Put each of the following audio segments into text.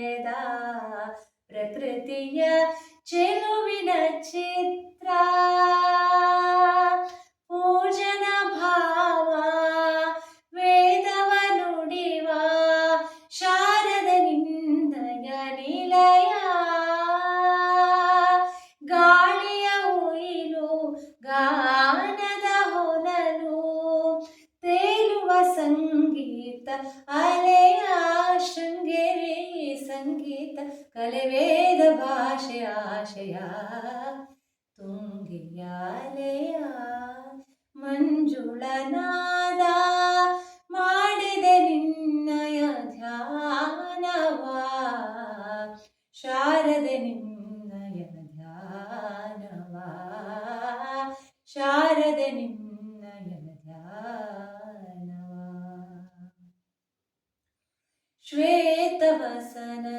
ಬರೆದ ಪ್ರಕೃತಿಯ ಚೆಲುವಿನ ಚಿತ್ರ. ಪೂಜನ ಭಾವ ವೇದವ ನುಡಿವ ಶಾರದ ನಿಂದಯ ನಿಲಯ. ಗಾಳಿಯ ಉಯಿಲು ಗಾನದ ಹೊನಲು ತೇಲುವ ಸಂಗೀತ ಅಲೆಯ ಶೃಂಗೇರಿ ಸಂಗೀತ ಕಲೆವೇದ ಭಾಷೆ ಆಶಯ. ತುಂಗಿಯಾಲೆಯ ಮಂಜುಳನಾದ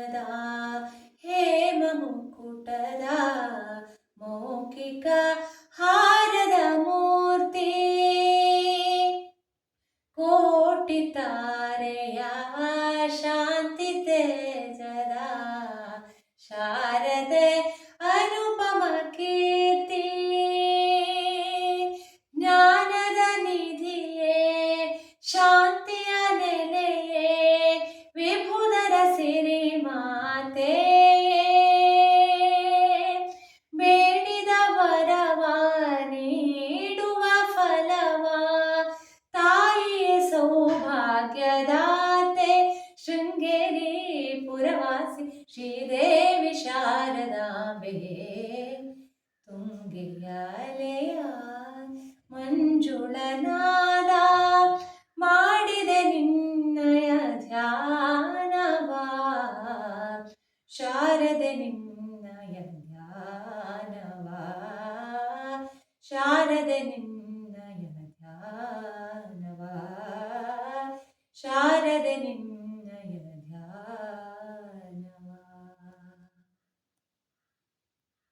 ಶ್ವೇತವಸನದ ಹೇಮ ಮುಕುಟದ ಮೌಖಿಕ ಹಾರದ ಮೂರ್ತಿ. ಕೋಟಿ ತಾರೆಯ ಶಾಂತಿ ತೇಜದ ಶಾರದೆ ಪುರವಾಸಿ ಶ್ರೀದೇವಿ ಶಾರದಾಂಬೆ ತುಂಗೆಯಾಲೆಯ ಮಂಜುಳನಾದ ಮಾಡಿದೆ ನಿನ್ನಯ ಧ್ಯಾನವ ಶಾರದೆ ನಿನ್ನಯ ಧ್ಯಾನವ ಶಾರದೆ ನಿನ್ನ